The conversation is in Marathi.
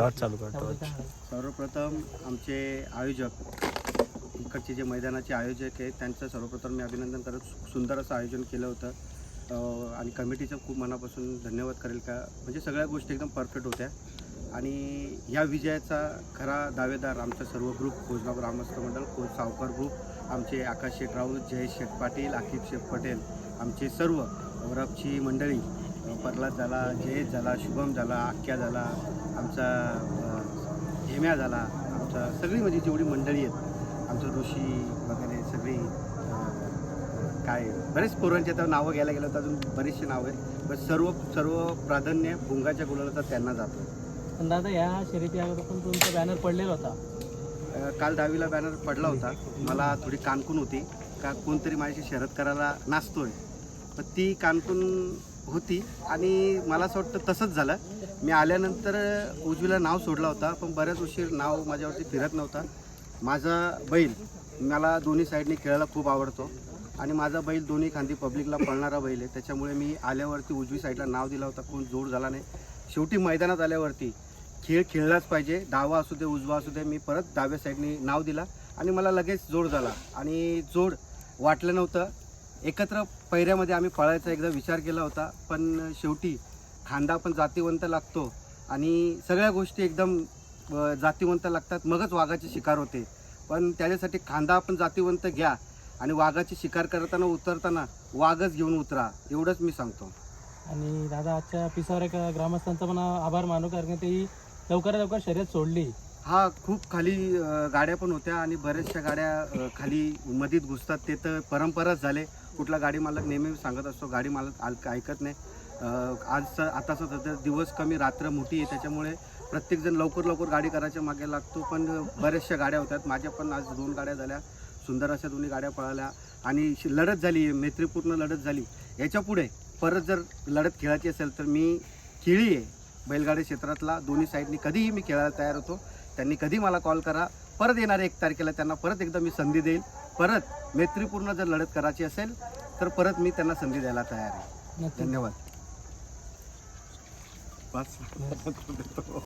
चालू सर्वप्रथम आमचे आयोजक इकडचे जे मैदानाचे आयोजक आहेत त्यांचं सर्वप्रथम मी अभिनंदन करत सुंदर असं आयोजन केलं होतं. आणि कमिटीचं खूप मनापासून धन्यवाद करेल का? म्हणजे सगळ्या गोष्टी एकदम परफेक्ट होत्या. आणि या विजयाचा खरा दावेदार आमचा सर्व ग्रुप कोजगाव ग्रामस्थ मंडळ कोज सावकार ग्रुप आमचे आकाश शेठ राऊत जयेश शेठ पाटील आकिब शेख पटेल आमचे सर्व औरबची मंडळी प्रल्हाद झाला जयेश झाला शुभम झाला आख्या झाला आमचा हेम्या झाला आमचा सगळी म्हणजे जेवढी मंडळी आहेत आमचं ऋषी वगैरे सगळी काय बरेच पोरांचे आता नावं घ्यायला गेलं तर अजून बरीचशी नावं आहेत पण सर्व सर्व प्राधान्य भुंगाच्या गुलाला त्यांना जातं. पण दादा या शर्यती अगोदर पण तुमचा बॅनर पडलेला होता. काल दहावीला बॅनर पडला होता. मला थोडी कानकून होती. का कोणतरी माझ्याशी शरद करायला नाचतोय. पण ती कानकून होती आणि मला असं वाटतं तसंच झालं. मी आल्यानंतर उजवीला नाव सोडला होता पण बऱ्याच उशीर नाव माझ्यावरती फिरत नव्हता. माझा बैल मला दोन्ही साईडने खेळायला खूप आवडतो. आणि माझा बैल दोन्ही खांदी पब्लिकला पळणारा बैल आहे. त्याच्यामुळे मी आल्यावरती उजवी साईडला नाव दिला होता. कोण जोड झाला नाही. शेवटी मैदानात आल्यावरती खेळ खेळलाच पाहिजे. डावा असू दे उजवा असू दे मी परत डाव्या साईडने नाव दिला आणि मला लगेच जोड झाला. आणि जोड वाटलं नव्हतं. एकत्र पैऱ्यामध्ये आम्ही पळायचा एकदा विचार केला होता पण शेवटी खांदा पण जातीवंत लागतो आणि सगळ्या गोष्टी एकदम जातीवंत लागतात. मगच वाघाची शिकार होते. पण त्याच्यासाठी खांदा आपण जातीवंत घ्या आणि वाघाची शिकार करताना उतरताना वाघच घेऊन उतरा एवढंच मी सांगतो. आणि दादा आजच्या पिसावर एक ग्रामस्थांचा पण आभार मानू कारण की तेही लवकरात लवकर शर्यत सोडली. हा खूप खाली गाड्या पण होत्या आणि बऱ्याचशा गाड्या खाली मधीत घुसतात. ते तर परंपराच झाले. कुठला गाडी मालक नेहमी सांगत असतो गाडी मालक ऐकत नाही. अ, आज आताचा सध्या दिवस कमी रात्र मोठी आहे. त्याच्यामुळे प्रत्येकजण लवकर लवकर गाडी करायच्या मागे लागतो. पण बऱ्याचशा गाड्या होत्या माझ्या पण आज दोन गाड्या झाल्या. सुंदर अशा दोन्ही गाड्या पळाल्या. आणि लढत झाली. मैत्रीपूर्ण लढत झाली. याच्यापुढे परत जर लढत खेळायची असेल तर मी खेळी आहे. बैलगाडी क्षेत्रातला. दोन्ही साईडनी कधीही मी खेळायला तयार होतो. त्यांनी कधी मला कॉल करा. परत येणाऱ्या एक तारखेला त्यांना परत एकदा मी संधी देईल. परत मैत्रीपूर्ण जर लढत करायची असेल तर परत मी त्यांना संधी द्यायला तयार आहे. धन्यवाद.